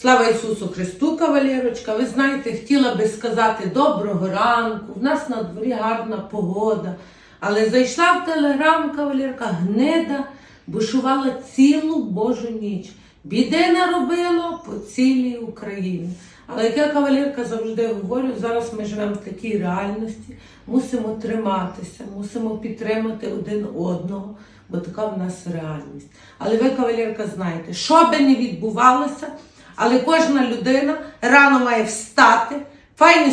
Слава Ісусу Христу, кавалерочка. Ви знаєте, хотіла би сказати доброго ранку. В нас на дворі гарна погода. Але зайшла в телеграм кавалерка гнида, бушувала цілу Божу ніч. Біди наробило по цілій Україні. Але як я кавалерка завжди говорю, зараз ми живемо в такій реальності, мусимо триматися, мусимо підтримати один одного, бо така в нас реальність. Але ви, кавалерка, знаєте, що би не відбувалося, але кожна людина рано має встати, файно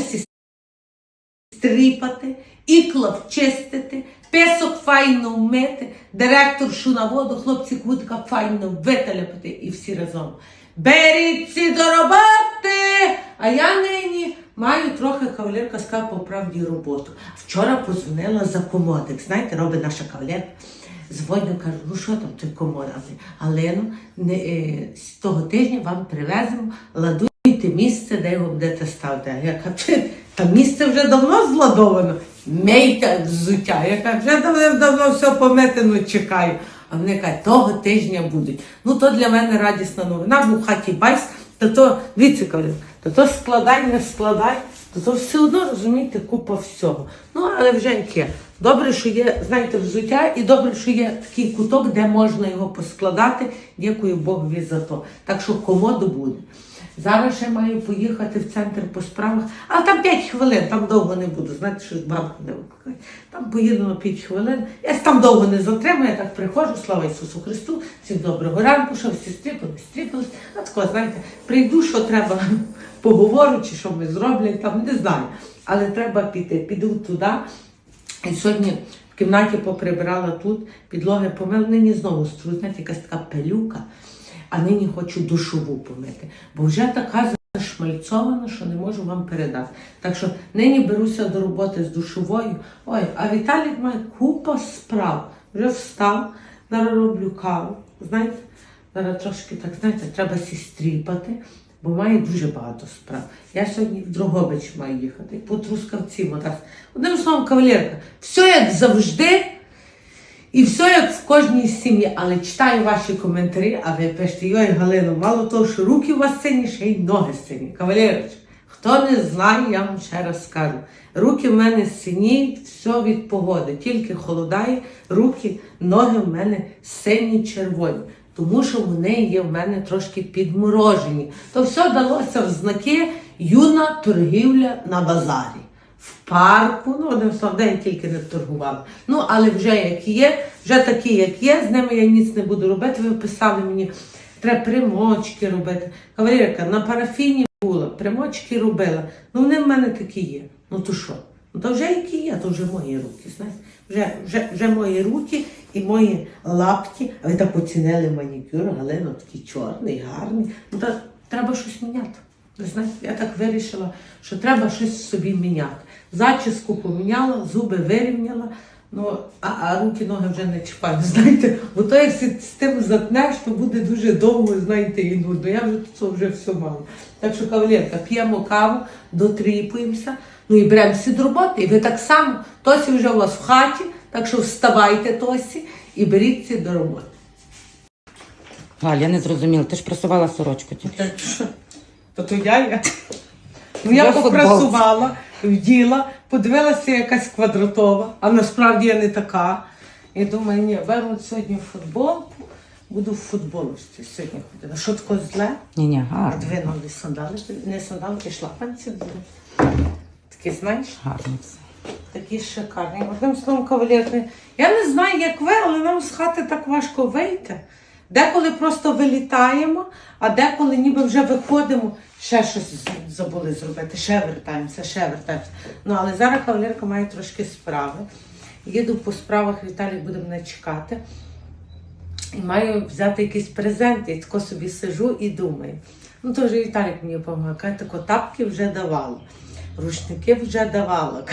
стріпати, ікла вчистити, песок файно вмити, директоршу на воду, хлопці кутка файно виталяпати і всі разом. Беріться до роботи! А я нині маю трохи кавалерка сказала по правді роботу. Вчора позвонила за комодик. Знаєте, робить наша кавалерка. Дзвоню, кажу, ну що там той комод? А вони, Галину, е, з того тижня вам привеземо, ладуйте місце, де його будете ставити. Я кажу, та місце вже давно зладовано. Мейте взуття. Я кажу, вже давно, давно все пометено чекаю. А вони кажуть, того тижня будуть. Ну то для мене радісна новина, бо в хаті байс, то то, кажу, то то складай, не складай, то все одно розумієте, купа всього. Ну, але вже яке. Добре, що є, знаєте, взуття, і добре, що є такий куток, де можна його поскладати. Дякую Богові за то. Так що комоду буде. Зараз ще маю поїхати в центр по справах, а там 5 хвилин, там довго не буду. Знаєте, що бабку не викликають. Там поїду на 5 хвилин. Я там довго не затримую, я так приходжу, слава Ісусу Христу, всім доброго ранку, що всі стріпали, стріпались. А тако, знаєте, прийду, що треба, поговорю, чи що ми зроблять, там не знаю. Але треба піти. Піду туди. І сьогодні в кімнаті поприбирала тут, підлоги помила, нині знову стру, якась така пилюка, а нині хочу душову помити, бо вже така зашмальцована, що не можу вам передати. Так що нині беруся до роботи з душовою. Ой, а Віталік має купа справ. Вже встав, зараз роблю каву. Знаєте, зараз трошки так, знаєте, треба сістріпати, бо має дуже багато справ. Я сьогодні в Дрогобич маю їхати, по Трускавці мотас. Одним словом, кавалерка, все як завжди. І все як в кожній сім'ї, але читаю ваші коментарі, а ви пишете, йой, Галино, мало того, що руки у вас сині, ще й ноги сині. Кавалерочка, хто не знає, я вам ще раз скажу. Руки в мене сині, все від погоди, тільки холодає, руки, ноги в мене сині червоні. Тому що вони є в мене трошки підморожені. То все далося в знаки юна торгівля на базарі в парку, ну одним словом, день тільки не торгувала. Ну, але вже як є, вже такі, як є, з ними я ніц не буду робити. Ви писали мені, треба примочки робити. Кавалерка, на парафіні була, примочки робила. Ну, вони в мене такі є. Ну то що? Ну то вже які є, то вже мої руки. знаєте. Вже, вже, вже мої руки і мої лапті. А ви так оцінили манікюр, Галина такий чорний, гарний. Ну так треба щось міняти. Ви знаєте, я так вирішила, що треба щось собі міняти. Зачіску поміняла, зуби вирівняла, ну, а, а руки, ноги вже не чіпаю. Знаєте, бо то як з тим затнеш, то буде дуже довго, знаєте, і нудно. Я вже це вже все мала. Так що, кавалерка, п'ємо каву, дотріпуємося, ну і беремося до роботи. І ви так само, Тосі вже у вас в хаті, так що вставайте, Тосі, і беріться до роботи. Галь, я не зрозуміла, ти ж прасувала сорочку тільки. Що? То то я я. Ну я попрасувала, вділа, подивилася якась квадратова, а насправді я не така. Я думаю, ні, беру сьогодні футболку, буду в футболочці сьогодні ходити. Що таке зле? Ні, ні, гарно. нові сандали, не сандалки, шлапанці були. Такі, знаєш, Гарно все. такі шикарні. Одним словом, кавалерки. Я не знаю, як ви, але нам з хати так важко вийти. Деколи просто вилітаємо, а деколи ніби вже виходимо, ще щось забули зробити, ще вертаємося, ще вертаємося. Ну, але зараз кавалерка має трошки справи. Їду по справах, Віталій буде мене чекати. І маю взяти якийсь презент, я тако собі сижу і думаю. Ну, то вже Віталік мені допомагає. Тако тапки вже давала, рушники вже давала.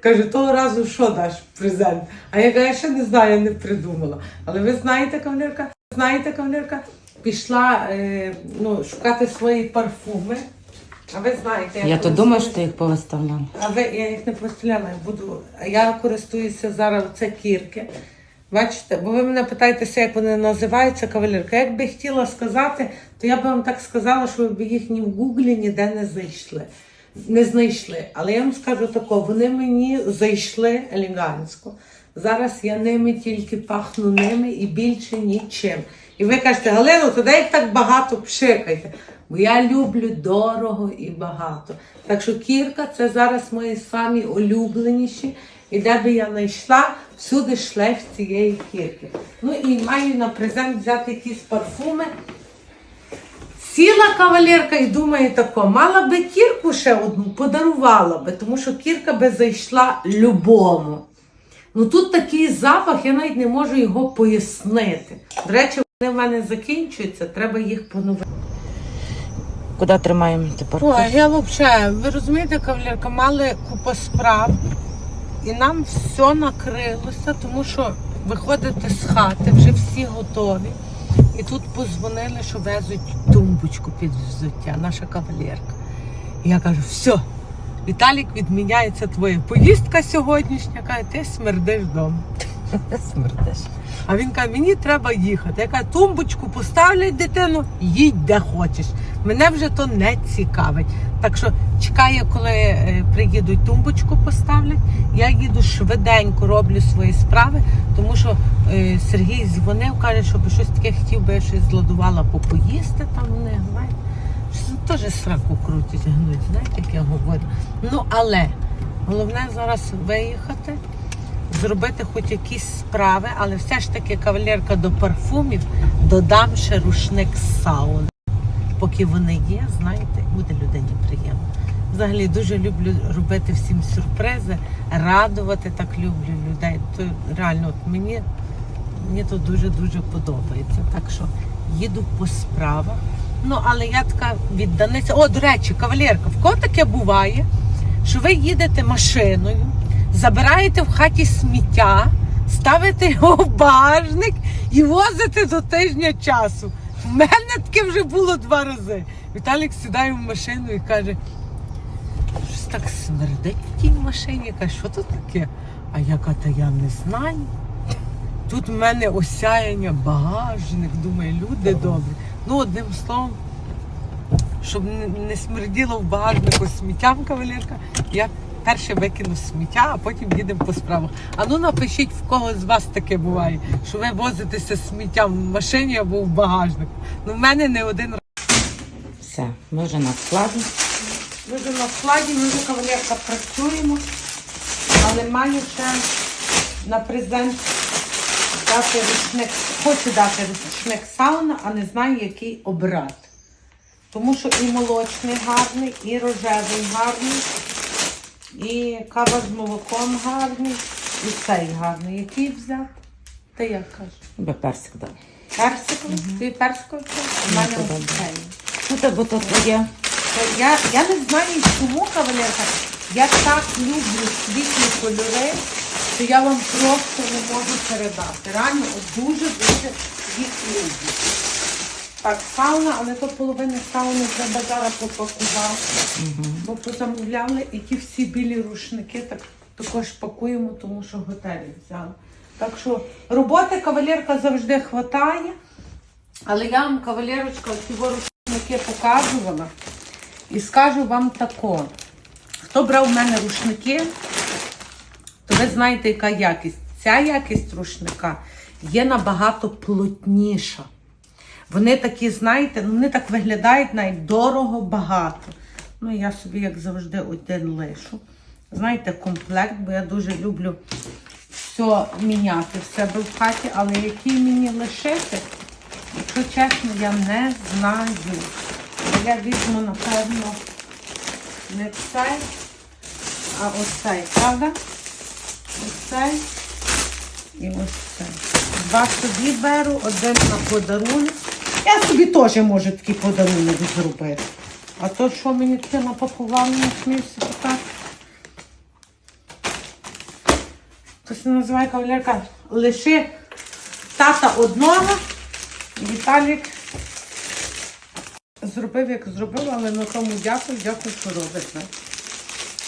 Каже, того разу що даш презент? А я кажу, я ще не знаю, я не придумала. Але ви знаєте, кавалерка, знаєте, кавалерка, пішла е, ну, шукати свої парфуми. А ви знаєте, Я то думаю, що ти їх повиставляла. а ви, я їх не постріляла, я буду. а Я користуюся зараз це кірки. Бачите, бо ви мене питаєтеся, як вони називаються, кавалерка. Як би хотіла сказати, то я би вам так сказала, що ви б їх ні в гуглі ніде не знайшли. Не знайшли. Але я вам скажу тако, вони мені зайшли елегантсько. Зараз я ними тільки пахну ними і більше нічим. І ви кажете, Галину, тоді їх так багато пшикайте. Бо я люблю дорого і багато. Так що кірка це зараз мої самі улюбленіші. І де би я не йшла, всюди шлейф цієї кірки. Ну і маю на презент взяти якісь парфуми. Сіла кавалерка і думає тако, мала би кірку ще одну, подарувала би, тому що кірка би зайшла любому. Ну тут такий запах, я навіть не можу його пояснити. До речі, вони в мене закінчуються, треба їх поновити. Куди тримаємо тепер? Ой, я взагалі, ви розумієте, кавалерка, мали купу справ, і нам все накрилося, тому що виходити з хати, вже всі готові. І тут позвонили, що везуть тумбочку під взуття, наша кавалерка. І я кажу, все, Віталік, відміняється твоя поїздка сьогоднішня, каже, ти смердиш вдома. Смердиш. А він каже, мені треба їхати. Я кажу, тумбочку поставлять дитину, їдь де хочеш. Мене вже то не цікавить. Так що чекає, коли е, приїдуть, тумбочку поставлять. Я їду швиденько, роблю свої справи, тому що е, Сергій дзвонив, каже, щоб щось таке хотів би я щось зладувала попоїсти там знаєте. Щось Теж сраку крутять, гнуть, знаєте, як я говорю. Ну, але головне зараз виїхати зробити хоч якісь справи, але все ж таки кавалерка до парфумів додам ще рушник з сауни. Поки вони є, знаєте, буде людині приємно. Взагалі дуже люблю робити всім сюрпризи, радувати так люблю людей. То реально от мені, мені то дуже-дуже подобається. Так що їду по справах. Ну, але я така відданиця. О, до речі, кавалерка, в кого таке буває, що ви їдете машиною, забираєте в хаті сміття, ставите його в багажник і возите до тижня часу. У мене таке вже було два рази. Віталік сідає в машину і каже, щось так смердить в тій машині. Я кажу, що тут таке? А я «Та я не знаю. Тут в мене осяяння, багажник, думаю, люди добрі. Ну, одним словом, щоб не смерділо в багажнику сміттям кавалерка, я перше викину сміття, а потім їдемо по справах. А ну напишіть, в кого з вас таке буває, що ви возитеся сміттям в машині або в багажнику. Ну, в мене не один раз. Все, ми вже на складі. Ми вже на складі, ми вже кавалерка працюємо, але маю ще на презент дати рушник. Хочу дати рушник сауна, а не знаю, який обрати. Тому що і молочний гарний, і рожевий гарний, і кава з молоком гарний, і цей гарний. Який взяти? Ти як кажеш? Би персик дав. Персиковий? Ти персиковий? У мене Ну, ось цей. Ну, та бо то твоє. Я, я не знаю, чому кавалерка. Я так люблю світлі кольори, що я вам просто не можу передати. Реально от дуже-дуже їх люблю. Так, сауна, але то половини сауни треба зараз попакувати. Бо позамовляли і ті всі білі рушники так, також пакуємо, тому що готелі взяли. Так що роботи кавалерка завжди хватає. Але я вам, кавалерочка, ці рушники показувала. І скажу вам тако. Хто брав у мене рушники, то ви знаєте, яка якість. Ця якість рушника є набагато плотніша. Вони такі, знаєте, ну, вони так виглядають навіть дорого, багато. Ну, я собі, як завжди, один лишу. Знаєте, комплект, бо я дуже люблю все міняти в себе в хаті, але який мені лишити, якщо чесно, я не знаю. Я візьму, напевно, не цей, а оцей, правда? Оцей і ось цей. Два собі беру, один на подарунок. Я собі теж можу такий подарунок зробити. А то, що мені таке напакував, не сміюся питати. То це називає кавалерка. Лиши тата одного, Віталік зробив, як зробив, але на тому дякую, дякую, що робите.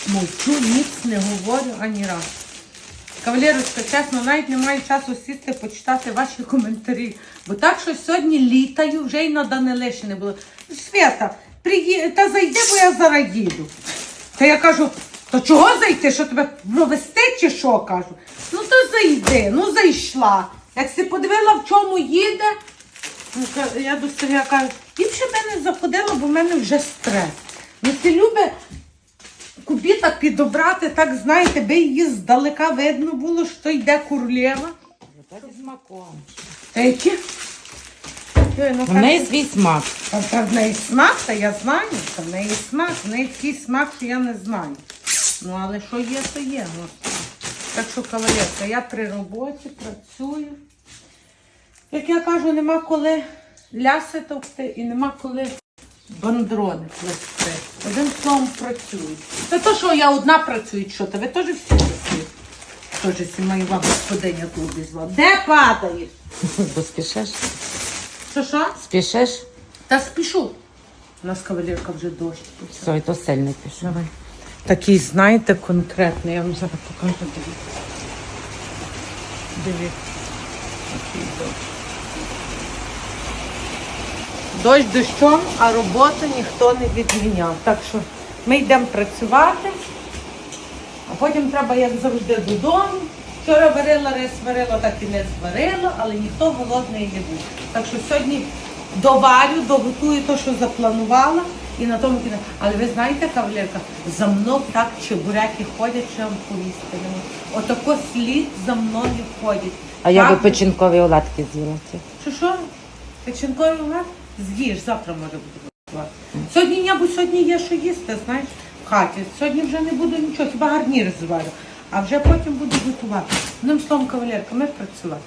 Мовчу, ніц не говорю ані раз. Кавалерочка, чесно, навіть не маю часу сісти почитати ваші коментарі. Бо так що сьогодні літаю, вже й на Данилиші не було. Свята, приї... та зайди, бо я зараз їду. Та я кажу, то чого зайти? Що тебе провести чи що кажу? Ну то зайди, ну зайшла. Як си подивила, в чому їде, ну, я до Сергія кажу, ліпше би не заходила, бо в мене вже стрес. Ну ти любить кубіта підобрати, так знаєте, би її здалека видно було, що йде курлєва. з маком. Та які? Ну, У неї свій смак. Та, та в неї смак, та я знаю, та в неї смак, в неї такий смак, що я не знаю. Ну, але що є, то є. Ну. Так що, кавалерка, я при роботі працюю. Як я кажу, нема коли ляси товкти і нема коли бандрони плести. Одним словом працюю. Це то, що я одна працюю, що то ви теж всі працюєте. Теж сі моя господиня тут обізвала. Де падаєш? Бо спішиш? Що що? Спішиш? Та спішу. У нас кавалерка вже дощ. почав. Все, і то сильно пішов. Давай. Такий, знаєте, конкретний. Я вам зараз покажу. Дивіться. Дивіться. Такий дощ. Дощ дощом, а роботу ніхто не відміняв. Так що ми йдемо працювати, а потім треба, як завжди, додому. Вчора варила рис, варила, так і не зварила, але ніхто голодний не був. Так що сьогодні доварю, доготую те, що запланувала, і на тому кінець. Але ви знаєте, кавалерка, за мною так чебуреки ходять, що я вам повісти не можу. Отако слід за мною ходять. А я би печінкові оладки з'їла. ці. що що? Печінковий гад? З'їж, завтра може бути. Сьогодні ні, бо сьогодні є що їсти, знаєш, хаті. Сьогодні вже не буду нічого, хіба гарнір зварю. А вже потім буду готувати. Одним словом, кавалерка, ми працювати.